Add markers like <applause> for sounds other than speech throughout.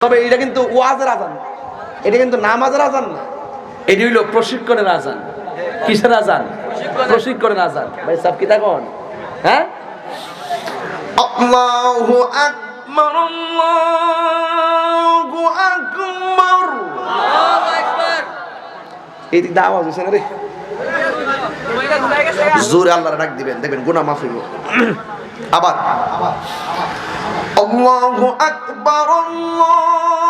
তবে এটা কিন্তু ওয়াজের আজান এটা কিন্তু নামাজের আজান না। এটি হইল প্রশিক্ষণের আজান। কিসের আজান? প্রশিক্ষণের। আজান। ভাই সব কি তখন? হ্যাঁ? আল্লাহু আকবার আল্লাহু আকবার। এই দিক দিয়ে আওয়াজ না রে? জোরে আল্লাহর ডাক দিবেন। দেখবেন গুনাহ মাফ হইব। <coughs> আবার। আল্লাহু আকবার আল্লাহু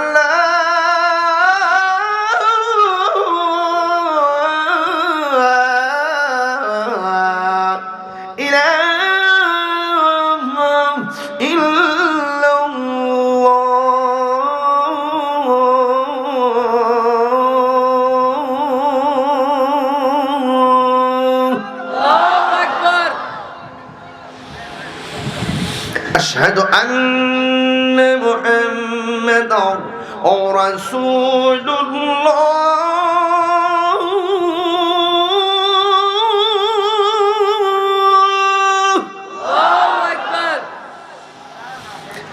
إلا الله. الله أكبر أشهد أن محمدا رسول الله.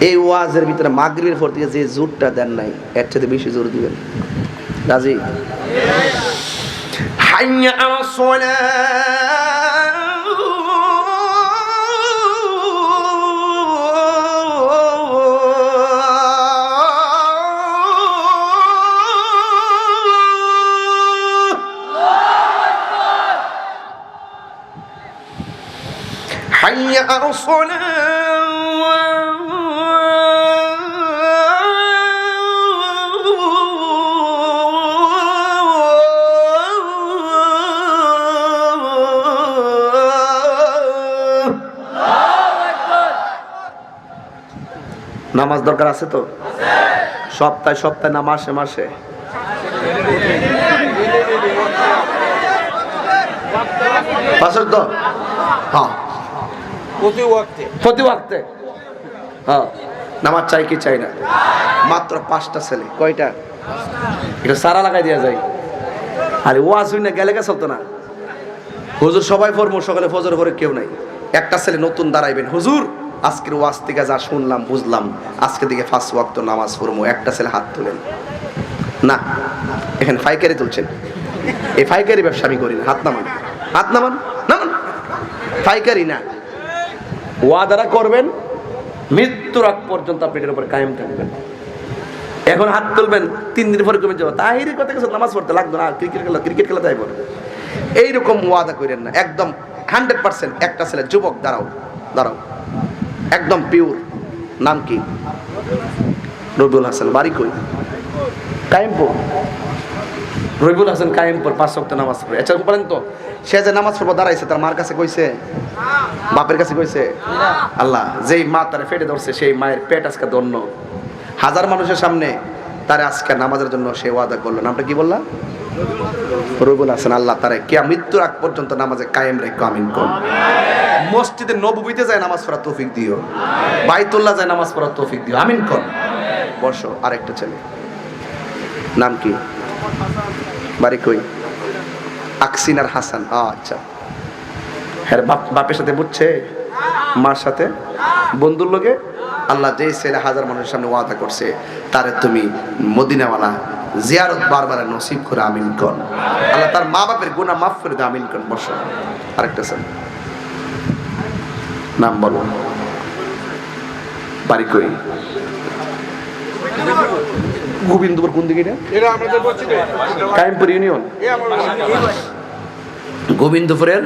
এই ওয়াজের ভিতরে মাগরিবের পর থেকে যে জোরটা দেন নাই এর চাইতে বেশি জোর দিবেন রাজি হাইয়া আলা حي على الصلاة নামাজ দরকার আছে তো? সপ্তাহে সপ্তাহে না মাসে মাসে? পাঁচক তো হ্যাঁ। প্রতি ওয়াক্তে। হ্যাঁ। নামাজ চাই কি চাই না? মাত্র পাঁচটা ছেলে। কয়টা? এটা সারা লাগাই দেওয়া যায়। আরে ওয়াজ হই না গেলে গে চলতো না? হুজুর সবাই ফরমো সকালে ফজর করে কেউ নাই। একটা ছেলে নতুন দাঁড়াইবেন। হুজুর! আজকের ওয়াজ থেকে যা শুনলাম, বুঝলাম, আজকে দিকে ফার্স্ট ওয়াক্ত নামাজ পড়ব, একটা ছেলে হাত তোলেন। না, এখানে ফাইকারি তুলছেন। এই ফাইকারি ব্যবসা আমি করি না, হাত নামান। হাত নামান? নামান। ফাইকারি না। ওয়াদারা করবেন, মৃত্যুর আগ পর্যন্ত আপনি এটার উপর কায়েম থাকবেন। এখন হাত তুলবেন, তিন দিন পরে কমে যাব। তাহিরি কথা কিছু নামাজ পড়তে লাগতো না ক্রিকেট খেলা ক্রিকেট খেলা তাই বলে এইরকম ওয়াদা করেন না, একদম হান্ড্রেড পার্সেন্ট একটা ছেলে, যুবক, দাঁড়াও দাঁড়াও। একদম পিওর নাম কি? রবিউল হাসান। বাড়ি কই? কায়েমপুর। রবিউল হাসান কায়েমপুর, পাঁচ সপ্তাহ নামাজ পড়ে। আচ্ছা বলেন তো, সে যে নামাজ পড়ব, দাঁড়াইছে, তার মার কাছে কইছে? বাপের কাছে কইছে? আল্লাহ, যেই মা তার ফেটে ধরছে, সেই মায়ের পেট আজকে ধন্য। হাজার মানুষের সামনে তারে আজকে নামাজের জন্য সে ওয়াদা করল। নামটা কি বললা? রবিউল হাসান, আল্লাহ তারে কে মৃত্যুর আগ পর্যন্ত নামাজে কায়েম রেখো, আমিন কর। মসজিদে নববীতে যায় নামাজ পড়া তৌফিক দিও। বাইতুল্লাহ যায় নামাজ পড়া তৌফিক দিও, আমিন কর। বর্ষ আরেকটা ছেলে। নাম কি? বাড়ি কই? আকসিনার হাসান। আচ্ছা। হ্যাঁ বাপ, বাপের সাথে বুঝছে? মার সাথে? বন্ধুর লোকে আল্লাহ যে ছেলে হাজার মানুষের সামনে ওয়াদা করছে, তারে তুমি মদিনাওয়ালা জিয়ারত বারবার নসিব করে আমিন কর আল্লাহ তার মা বাপের গুণা মাফ করে দে আমিন কর বসো আরেকটা স্যার নাম বলো। বাড়ি কই? গোবিন্দপুর কোন দিকে এটা? কায়েমপুর ইউনিয়ন। গোবিন্দপুরের?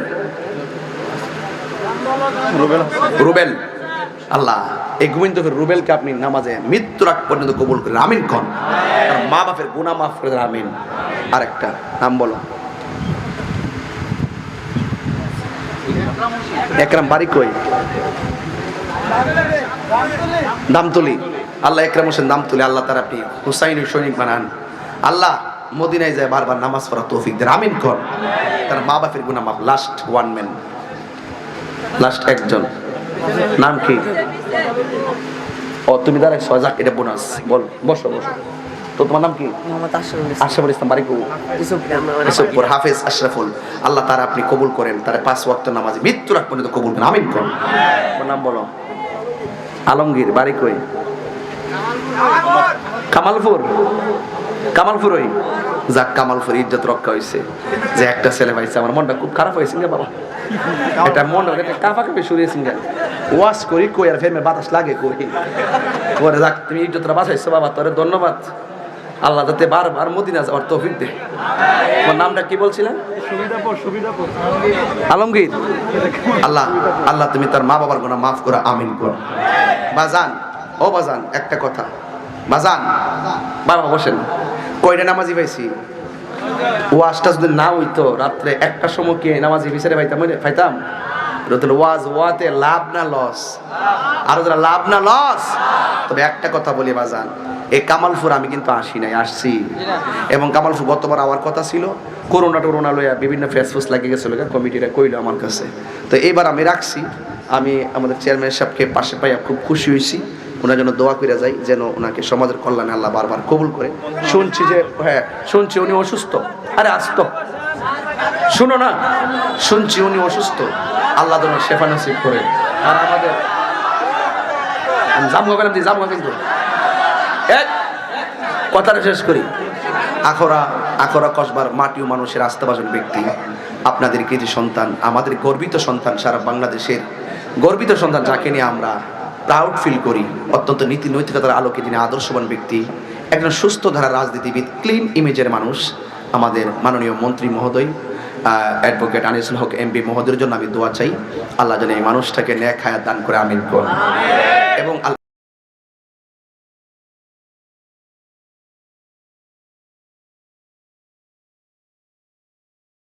রুবেল। আল্লাহ, এই গোবিন্দপুর রুবেলকে আপনি নামাজে মৃত্যুর আগ পর্যন্ত কবুল করেন। আমিন কন। তার মা বাপের গুনাহ মাফ করে দেন, আমিন। আরেকটা নাম বলো। একরাম বাড়ি কই? দামতলি। আল্লাহ একরাম হোসেন দামতলি, আল্লাহ তার আপনি হুসাইনি সৈনিক বানান। আল্লাহ মদিনায় যায় বারবার নামাজ পড়া তৌফিক দেন, আমিন কর তার মা বাপের গুনাহ মাফ লাস্ট ওয়ান ম্যান লাস্ট একজন। নাম কি? ও তুমি দাঁড়াইছো যাক এটা বোনাস বল বসো বসো। তো তোমার নাম কি? আশরাফুল ইসলাম। আশরাফুল ইসলাম বাড়ি কো ইউসুফ গ্রাম ইসুফপুর হাফেজ আশরাফুল আল্লাহ তারা আপনি কবুল করেন তার পাঁচ ওয়াক্ত নামাজ মৃত্যুর আগ পর্যন্ত কবুল করেন। আমিন করুন নাম বলো। আলমগীর বাড়ি কই? কামালপুর। কামালপুর। ওই যাক কামালপুর ইজ্জত রক্ষা হয়েছে যে একটা ছেলে পাইছে আমার মনটা খুব খারাপ হয়েছে গে বাবা। এটা মন এটা কাফা কাপে শুরিয়েছে গে। ওয়াশ করি কই আর ফের বাতাস লাগে কই? পরে যাক তুমি ইজ্জতটা বাঁচাইছো বাবা তোরে ধন্যবাদ। আল্লাহ যাতে বারবার মদিনা যাওয়ার তৌফিক দে। তোমার নামটা কি বলছিলেন আলমগীর। আল্লাহ আল্লাহ তুমি তার মা বাবার গোনা মাফ করো আমিন করো। বাজান ও বাজান একটা কথা। বাজান বাবা বসেন। কয়টা নামাজি পাইছি? ওয়াজটা যদি না হইতো, রাত্রে একটা সময় কে নামাজি বিচারে পাইতাম পাইতাম? রতুল ওয়াজ ওয়াতে লাভ না লস? আর যারা লাভ না লস? তবে একটা কথা বলি, বাজান, এই কামালপুর আমি কিন্তু আসি নাই, আসছি। এবং কামালপুর গতবার আমার কথা ছিল, করোনা টোরোনা লইয়া বিভিন্ন ফেসফুস লাগিয়ে গেছিল কমিটিরা কইলো আমার কাছে। তো এইবার আমি রাখছি, আমি আমাদের চেয়ারম্যান সাহেবকে পাশে পাইয়া খুব খুশি হয়েছি ওনার জন্য দোয়া করে যাই যেন ওনাকে সমাজের কল্যাণে আল্লাহ বারবার কবুল করে। শুনছি যে হ্যাঁ শুনছি উনি অসুস্থ। আরে, আসতো। শুনো না, শুনছি উনি অসুস্থ। আল্লাহ যেন শেফা নসিব করে। আর আমাদের জামু হবে না জামু কিন্তু। এক কথাটা শেষ করি। আখরা আখরা কসবার মাটি ও মানুষের আস্থাভাজন ব্যক্তি। আপনাদের কৃতি সন্তান, আমাদের গর্বিত সন্তান সারা বাংলাদেশের। গর্বিত সন্তান যাকে নিয়ে আমরা প্রাউড ফিল করি। অত্যন্ত নীতি নৈতিকতার আলোকে তিনি আদর্শবান ব্যক্তি একজন সুস্থ ধারা রাজনীতিবিদ ক্লিন ইমেজের মানুষ আমাদের মাননীয় মন্ত্রী মহোদয় অ্যাডভোকেট আনিসুল হক এমপি মহোদয়ের জন্য আমি দোয়া চাই। আল্লাহ যেন এই মানুষটাকে ন্যায় খায়াত দান করে আমিন করুন। এবং